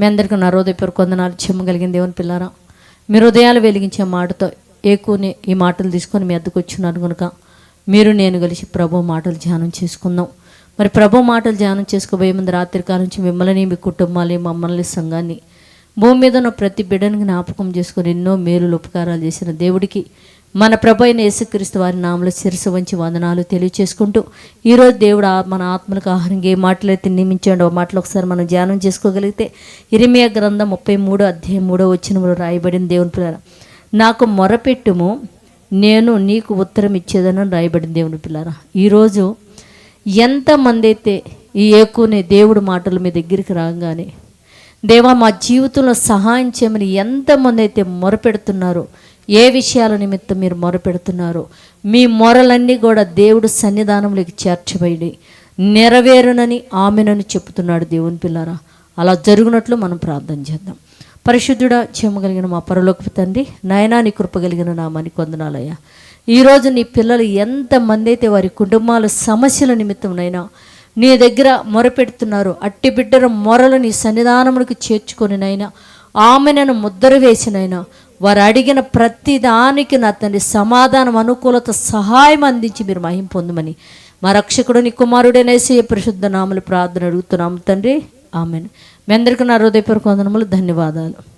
మీ అందరికీ నా హృదయపూర్వక కొందనాలు చెమ్మగలిగిన దేవుని పిల్లారా. మీ హృదయాలు వెలిగించే మాటతో ఏకూని ఈ మాటలు తీసుకొని మీ అద్దకు వచ్చినారు కనుక మీరు నేను కలిసి ప్రభు మాటలు ధ్యానం చేసుకుందాం. మరి ప్రభు మాటలు ధ్యానం చేసుకోబోయే ముందు రాత్రి కాలం నుంచి మిమ్మల్ని మీ కుటుంబాన్ని మమ్మల్ని సంఘాన్ని భూమి మీద ఉన్న ప్రతి బిడ్డను జ్ఞాపకం చేసుకొని ఎన్నో మేలులు ఉపకారాలు చేసిన దేవుడికి మన ప్రభు అయిన యేసుక్రీస్తు వారి నామలో శిరసు వంచి వందనాలు తెలియచేసుకుంటూ ఈరోజు దేవుడు మన ఆత్మలకు ఆహారం ఏ మాటలు అయితే నియమించండి ఆ మాటలు ఒకసారి మనం ధ్యానం చేసుకోగలిగితే ఇరిమియా గ్రంథం ముప్పై మూడో అధ్యాయం మూడో వచ్చినప్పుడు రాయబడిన దేవుని పిల్లల నాకు మొరపెట్టుము నేను నీకు ఉత్తరం ఇచ్చేదని రాయబడిన దేవుని పిల్లరా. ఈరోజు ఎంతమంది అయితే ఈ ఏకునే దేవుడు మాటలు మీ దగ్గరికి రాగానే దేవా మా జీవితంలో సహాయం చేయమని ఎంతమంది అయితే మొరపెడుతున్నారో ఏ విషయాల నిమిత్తం మీరు మొరపెడుతున్నారో మీ మొరలన్నీ కూడా దేవుడు సన్నిధానంలోకి చేర్చబడి నెరవేరునని ఆమెనని చెప్తున్నాడు దేవుని పిల్లారా. అలా జరుగునట్లు మనం ప్రార్థన చేద్దాం. పరిశుద్ధుడా చెమ్మగలిగిన మా పరలోక తండ్రి నయనా నీ కృప కలిగిన నామాని కొందనాలయ్యా ఈరోజు నీ పిల్లలు ఎంతమంది అయితే వారి కుటుంబాల సమస్యల నిమిత్తమైనా నీ దగ్గర మొరపెడుతున్నారు. అట్టి బిడ్డల మొరలు నీ సన్నిధానమునికి చేర్చుకొని నైనా నన్ను ముద్ర వేసినైనా వారు అడిగిన ప్రతి దానికి నా తండ్రి సమాధానం అనుకూలత సహాయం అందించి మీరు మహిం పొందమని. మా రక్షకుడు నీ కుమారుడనేసి పరిశుద్ధ నామలు ప్రార్థన అడుగుతున్నాము తండ్రి. ఆమెను. మీ అందరికీ నా హృదయపూర్వక వందనములు ధన్యవాదాలు.